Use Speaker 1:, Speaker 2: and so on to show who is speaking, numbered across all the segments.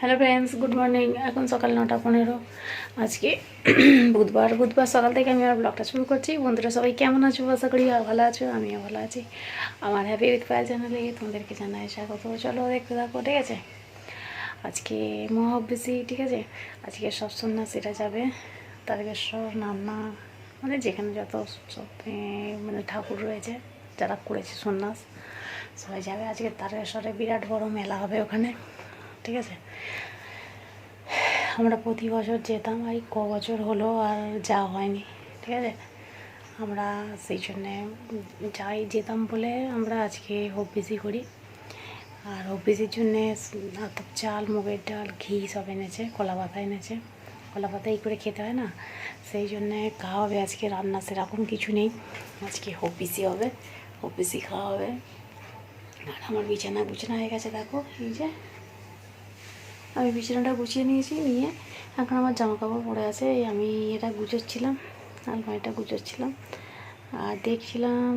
Speaker 1: Hello friends, good morning. এখন সকাল নটা পনেরো। আজকে বুধবার। বুধবার সকাল থেকে আমি আমার ব্লগটা শুরু করছি। বন্ধুরা, সবাই কেমন আছো? আশা করি ভালো আছো, আমিও ভালো আছি। আমার হ্যাপি উইথ পায়েল চ্যানেলে তোমাদেরকে জানাই স্বাগত। চলো দেখতে থাকো, ঠিক আছে? আজকে মহাব্বেসি ঠিক আছে? আজকে সব সন্ন্যাসীরা যাবে। তারকেশ্বর নামনা মানে যেখানে যত সব মানে ঠাকুর রয়েছে, যারা করেছে সন্ন্যাস, সবাই যাবে। আজকে তারকেশ্বরে বিরাট বড় মেলা হবে ওখানে। ঠিক আছে? আমরা প্রতি বছর যেতাম, এই ক বছর হলো আর যাওয়া হয়নি, ঠিক আছে? আমরা সেই জন্যে যাই যেতাম বলে আমরা আজকে হব্বিসি করি। আর হব্বিসির জন্যে অত চাল, মুগের ডাল, ঘি সব এনেছে, কলা পাতা এনেছে। কলা পাতা এই করে খেতে হয় না? সেই জন্যে খাওয়া হবে, আজকে রান্না সেরকম কিছু নেই। আজকে হব্বিসি হবে হব্বিসি খাওয়া হবে। আর আমার বিছানা গুছানা হয়ে গেছে, দেখো, এই যে। আমি বিছানাটা গুছিয়ে নিয়েছি, নিয়ে এখন আমার জামা কাপড় পরে আছে আমি এটা গুছোচ্ছিলাম, আলমারিটা গুছোচ্ছিলাম। আর দেখছিলাম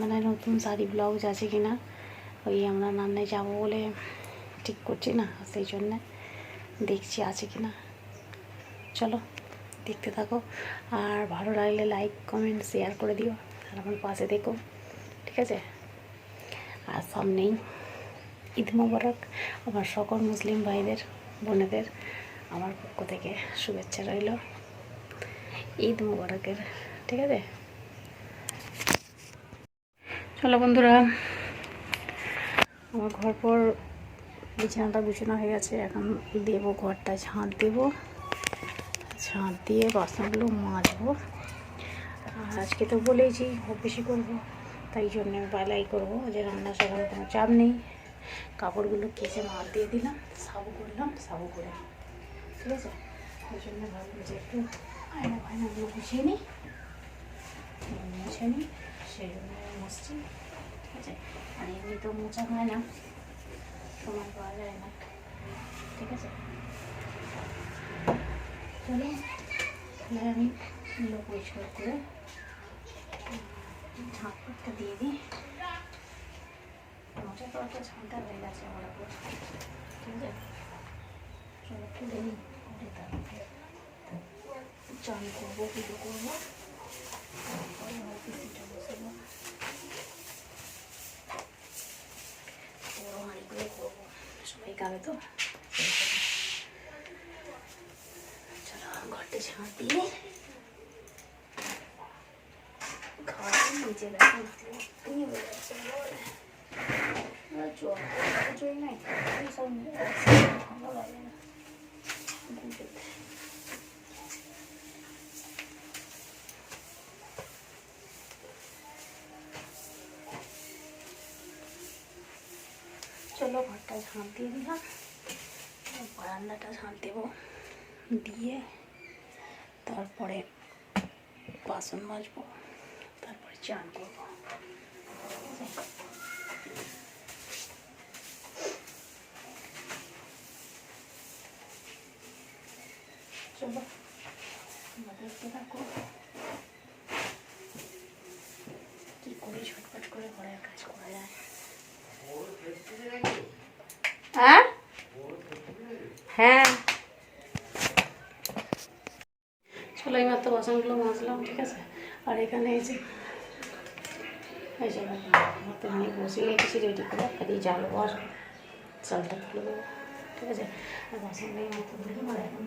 Speaker 1: মানে নতুন শাড়ি, ব্লাউজ আছে কি না ওই আমরা নান্নায় যাব বলে ঠিক করছি না, সেই জন্যে দেখছি আছে কি না চলো, দেখতে থাকো। আর ভালো লাগলে লাইক কমেন্ট শেয়ার করে দিও, আর আমার পাশে দেখো ঠিক আছে? আর সামনেই ঈদ মোবারক আমার সকল মুসলিম ভাইদের, বোনেদের আমার পক্ষ থেকে শুভেচ্ছা রইল। ঈদ মোবারকের, ঠিক আছে? চলো বন্ধুরা, আমার ঘর পর বিছানাটা বিছানা হয়ে গেছে, এখন দেবো ঘরটা ঝাঁট দেবো। ঝাঁট দিয়ে বাসনগুলো মাজবো। আর আজকে তো বলেইছি বেশি করব, তাই জন্য বেলাই করব, যে রান্না সকালে কোনো চাপ নেই। কাপড়গুলো কেচে মার দিয়ে দিলাম, সাবু করলাম, সাবু করে ঠিক আছে? ওই জন্য ভাবলাম যে একটু আয়না ফায়নাগুলো গুছিয়ে নিই। মুছে নিই, সেই জন্য মুছছি। ঠিক আছে? আর এমনি তো মোছা হয় না সময় পাওয়া যায় না। ঠিক আছে? চলো তাহলে আমি এগুলো পরিষ্কার করে ঝাঁটটা দিয়ে দিই। মোটা তো একটা ঝাঁটা হয়ে গেছে আমার উপর। ঠিক আছে? চলো তুলে নিই চান করব, পুজো করব। তারপরে হয়তো পিঠা বসাবো বড় হাঁড়ি করব। ঘরটা ঝাঁট দিয়ে নিচে দেখো তুমি হয়ে চলো ঘরটা ঝাঁট দিয়ে দিলাম বারান্দাটা ঝাঁট দেবো দিয়ে তারপরে বাসন মাজবো তারপরে চান করব চলো দেখতে থাকো কি করে ঝটপট করে ঘরের কাজ করা যায় হ্যাঁ হ্যাঁ চলো এইমাত্র বাসনগুলো মাজলাম ঠিক আছে আর এখানে এই যে এই যে মতো নিয়ে বসিয়ে রেখেছি রেডি করে খালি জাল আর চালটা তুলে দেবো ঠিক আছে আর বাসনগুলো এই মতো দিলাম এখন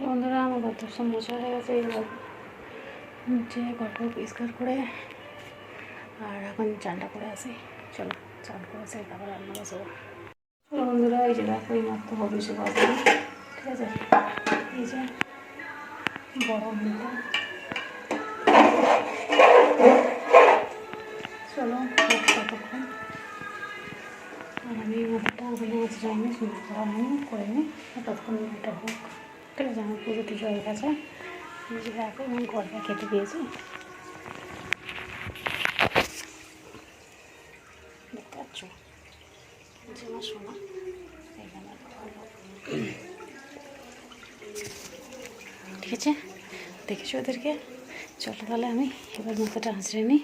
Speaker 1: ঘর সব মোছা হয়ে গেছে। হচ্ছে ঘরটা পরিষ্কার করে, আর এখন চানটা করে আসি। চলো চান করে আসি, তারপর রান্না বসবো। চলো বন্ধুরা, এই যে দেখো, এই মাত্র হবে সে বাজে ঠিক আছে? এই যে বড় মিলটা চলো ততক্ষণ আর আমি মাথাটা ওখানে আজ যাইনি সুন্দর করা হয়নি করে নিই ততক্ষণ এটা হোক ঠিক আছে আমার পুজো টুজো হয়ে গেছে। দেখো, আমি ঘরটা কেটে দিয়েছি। দেখতে পাচ্ছ? আমার সোনা। ঠিক আছে? দেখেছ ওদেরকে? চলো তাহলে আমি এবার মাথাটা আঁচড়ে নিই।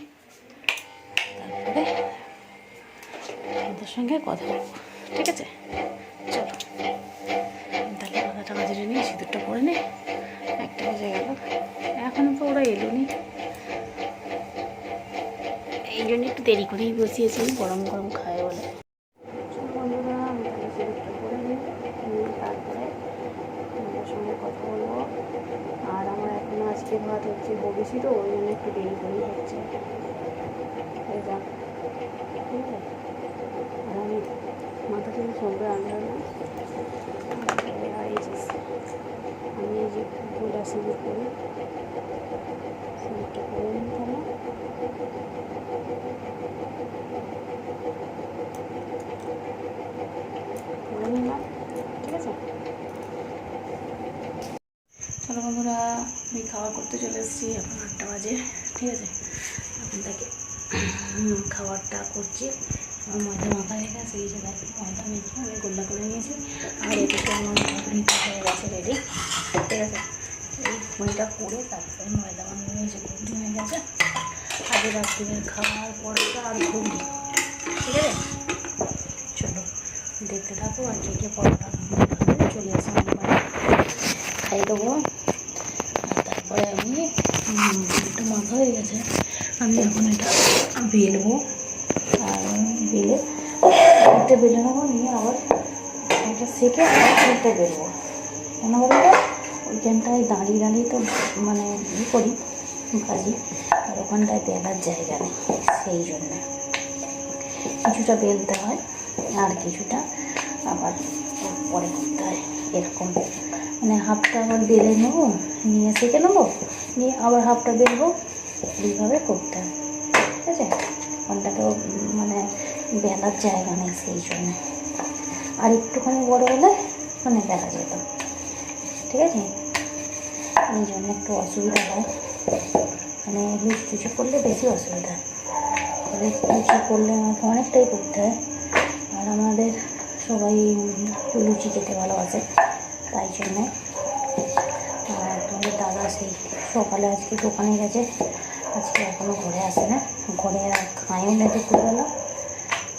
Speaker 1: তারপরে ওদের সঙ্গে কথা বলব। ঠিক আছে? সিঁদুরটা পরে নে একটা বেজে গেল। এখনও তো ওরা এলো নি এই জন্য একটু দেরি করেই বসিয়েছি গরম গরম খায় বলে। বন্ধুরা আমি তাহলে সিঁদুরটা পরে নিই তারপরে তোমাদের সঙ্গে কথা বলব। আর আমার এখন আজকে ভাত হচ্ছে ভবিষ্যৎ তো ওই জন্য একটু দেরি করেই হচ্ছে। ঠিক আছে? আর আমি মাথা থেকে সবটা আনলাম না আর এই যে আমি এই যে ফুলটা সিঁদুর করি চলো বন্ধুরা, আমি খাওয়া করতে চলে এসেছি, এখন আটটা বাজে, ঠিক আছে? এখন থেকে খাবারটা করছি। আমার ময়দা মাখা হয়ে গেছে, এই যে ময়দা মেখে আমি গোল্লা করে নিয়েছি। আর এদিকে আমার গেছে রেডি ঠিক আছে? ঘুগনিটা করে তারপরে ময়দা বানিয়ে যে ঘুগনি হয়ে গেছে। আগে রাত্রিদের খাওয়ার পরটা আর ঘুগনি। ঠিক আছে? চলো, দেখতে থাকো আর কে কে পরোটা চলে আসো খাইয়ে দেবো। আর তারপরে আমি একটু মাথা হয়ে গেছে। আমি এখন এটা বেলবো। আর বেলে, একটা বেলে নেব, নিয়ে আবার এটা সেকে আবার একটা বেলবো। কেন বলো তো? ওইখানটায় দাঁড়িয়ে দাঁড়িয়ে তো মানে ই করি, ভাজি। আর ওখানটায় বেলার জায়গা নেই, সেই জন্য। কিছুটা বেলতে হয়, আর কিছুটা আবার পরে করতে হয়, এরকম। মানে হাফটা আবার বেলে নেব, নিয়ে সেঁকে নেব, নিয়ে আবার হাফটা বেলবো, এইভাবে করতে হয়। ঠিক আছে? ওখানটা তো মানে বেলার জায়গা নেই, সেই জন্য। আর একটুখানি বড় হলে মানে বেলা যেত। ঠিক আছে? এই জন্য একটু অসুবিধা হয়। মানে লুচি টুচি করলে বেশি অসুবিধা হয়। লুচি করলে আমাকে অনেকটাই করতে হয়। আর আমাদের সবাই লুচি খেতে ভালোবাসে, তাই জন্যে। আর তোমাদের দাদা সেই সকালে আজকে দোকানে গেছে। আজকে এখনও ঘরে আসে না। ঘরে আর খাইও না দুপুরবেলা।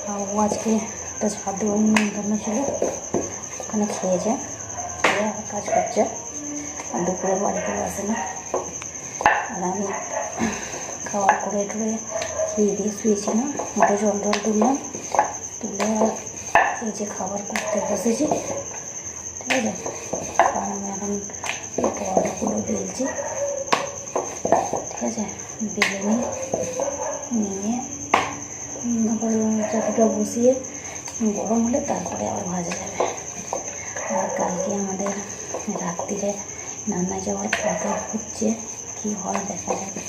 Speaker 1: আর ও আজকে একটা শ্রাদ্ধ নিমন্ত্রণ ছিল। ওখানে খেয়েছে। খেয়ে কাজ করছে। দুপুরে বাড়িতেও আসে না। আর আমি খাওয়ার করে টুরে খেয়ে দিয়ে শুয়েছিলাম একটু জল টল তুললাম, তুলে এই যে খাবার করতে বসেছি। ঠিক আছে? আর আমি এখন পরোটাগুলো বেলছি। ঠিক আছে? বেলে নিয়ে চাটুটা বসিয়ে গরম হলে তারপরে আবার ভাজা যাবে। আর কালকে আমাদের রাত্রিরে নানা যাওয়ার কথা হচ্ছে, কী হয় দেখা যাবে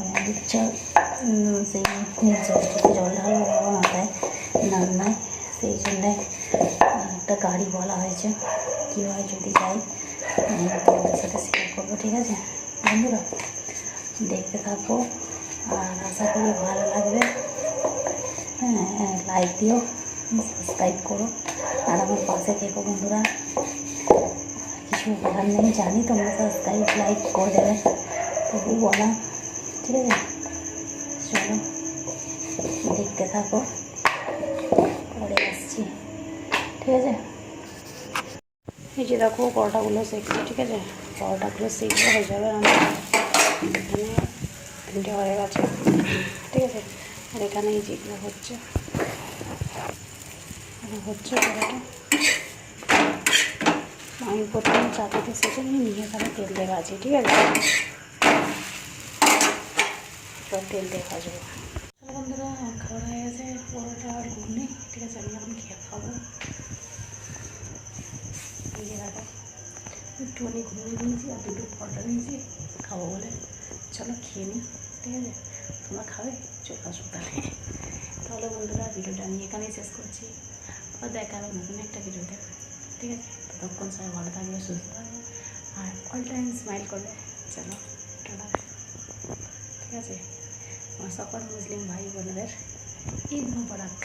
Speaker 1: আমার ইচ্ছা সেই নীলচক্ষীতে জল বাবা মাথায় নান্নায় সেই জন্যে একটা গাড়ি বলা হয়েছে, কী হয় যদি যাই তোমাদের সাথে শেয়ার করব, ঠিক আছে? বন্ধুরা, দেখতে থাকো, আর আশা করি ভালো লাগবে। হ্যাঁ লাইক দিও সাবস্ক্রাইব করো। আর আমার পাশে থেকো বন্ধুরা। কিছু বলার নেই জানি তোমরা সাবস্ক্রাইব লাইক করে দেবে। তবু বলা, ঠিক আছে? চলো, দেখতে থাকো। পরে আসছি। ঠিক আছে? এই যে দেখো, পরোটাগুলো সেঁকছি, ঠিক আছে? পরোটাগুলো সেঁকলে হয়ে যাবে আমার। এখানে তিনটে হয়ে গেছে, ঠিক আছে? আর এখানে এই যেগুলো হচ্ছে হচ্ছে পরোটা। আমি প্রথমে চাটাতে সেটা নিয়ে তাহলে তেল দিয়ে ভাজি ঠিক আছে? এবার তেল দিয়ে ভাজবো। বন্ধুরা খাওয়া হয়ে গেছে, পরোটা আর ঘুগনি, ঠিক আছে? আমি এখন খেয়ে খাব। এই যে দেখো একটুখানি ঘুগনি নিয়েছি আর দুটো পরোটা নিয়েছি খাব বলে। চলো খেয়ে নিই ঠিক আছে? তোমরা খাবে? চলে আসো তাহলে। তাহলে বন্ধুরা, ভিডিওটা আমি এখানেই শেষ করছি। আবার দেখা হবে নতুন একটা ভিডিওতে। ঠিক আছে ততক্ষণ সবাই ভালো থাকবে সুস্থ থাকবে আর অল টাইম স্মাইল করবে চলো টাটা ঠিক আছে আমার সকল মুসলিম ভাই বোনদের ঈদ মুবারক